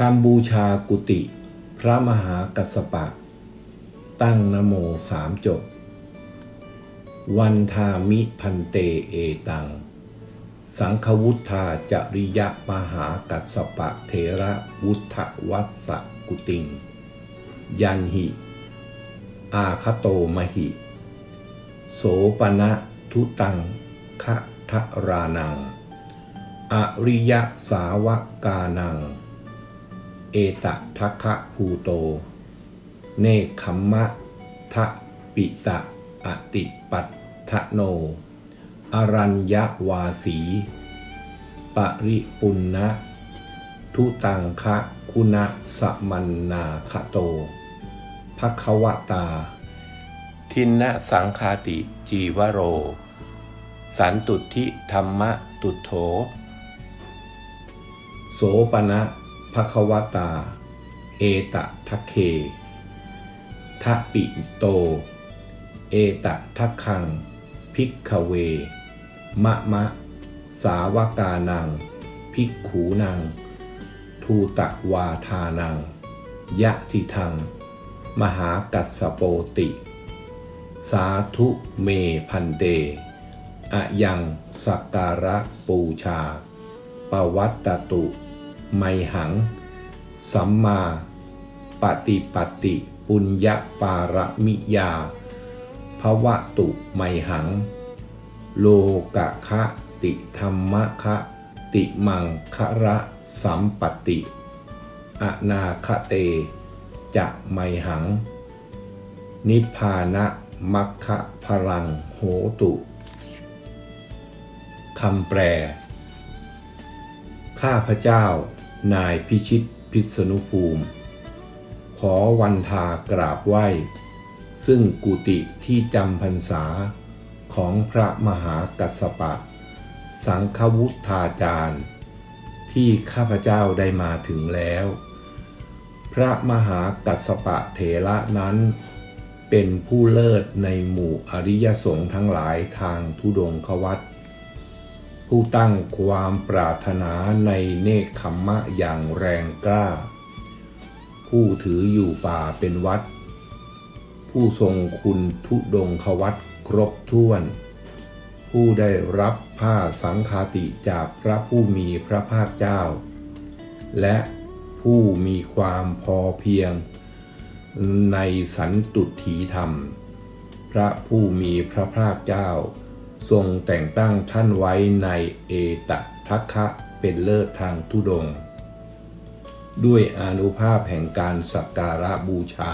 คำบูชากุติ พระมหากัสสปะ ตั้งนโมสามจบ วันทามิพันเตเอตัง สังควุธาจริยมหากัสสปะเทระวุฒวัสสกุติง ยันหิ อาคโตมหิ โสปณะทุตังคะทรานัง อริยสาวกานัง เอตทัคะภูโต เนคขมมะทะปิตะอติปัตทะโน อรัญญวาสี ปริปุณนะทุตังคะคุณะสมันนาคโตภควตา ทินนะสังคาติจีวโร สันตุทิธรรมะตุโถ โสปณะ ภควตา เอตทัคเคทะปิโต เอตทัคคัง พิกขเว มะมะ สาวกานังภิกขูนัง ทูตะวาทานัง ยะทิทัง มหากัสโปติ สาธุเมพันเตอะยังสักการะปูชา ปวัตตุ ไมหัง สัมมาปฏิปติปุญญปารมิยาภวะตุไมหัง โลกะคะติธรรมะคะติมังคะระสัมปติอนาคเต จะไมหัง นิพพานะมัคคะพลังโหตุคำแปล ข้าพเจ้า นายพิชิตพิษณุภูมิ ขอวันทากราบไหว้ ซึ่งกุติที่จำพรรษาของพระมหากัสสปะ สังฆวุฒาจารย์ ที่ข้าพเจ้าได้มาถึงแล้ว พระมหากัสสปะเถระนั้น เป็นผู้เลิศในหมู่อริยสงฆ์ทั้งหลายทางทุดงควัต ผู้ตั้งความปรารถนาในเนคขมมะอย่างแรงกล้า ผู้ถืออยู่ป่าเป็นวัด ผู้ทรงคุณทุดงควัตครบถ้วน ผู้ได้รับผ้าสังฆาติจากพระผู้มีพระภาคเจ้า และผู้มีความพอเพียง ในสันตุถีธรรม พระผู้มีพระภาคเจ้า ทรงแต่งตั้งท่านไว้ในเอตทัคคะเป็นเลิศทางทุดง ด้วยอนุภาพแห่งการสักการะบูชา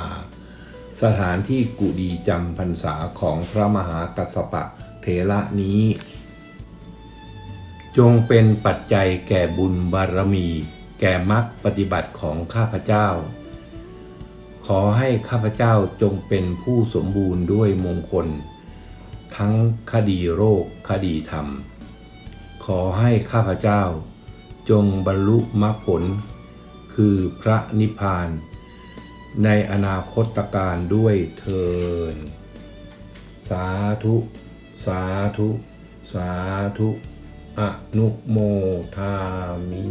สถานที่กุดีจำพรรษาของพระมหากัสสปะเถระนี้ จงเป็นปัจจัยแก่บุญบารมี แก่มรรคปฏิบัติของข้าพเจ้า ขอให้ข้าพเจ้าจงเป็นผู้สมบูรณ์ด้วยมงคล ทั้งคดีโรคคดีธรรม ขอให้ข้าพเจ้า จงบรรลุมรรคผล คือพระนิพพาน ในอนาคตการด้วยเทินสาธุ สาธุ สาธุ อนุโมทามิ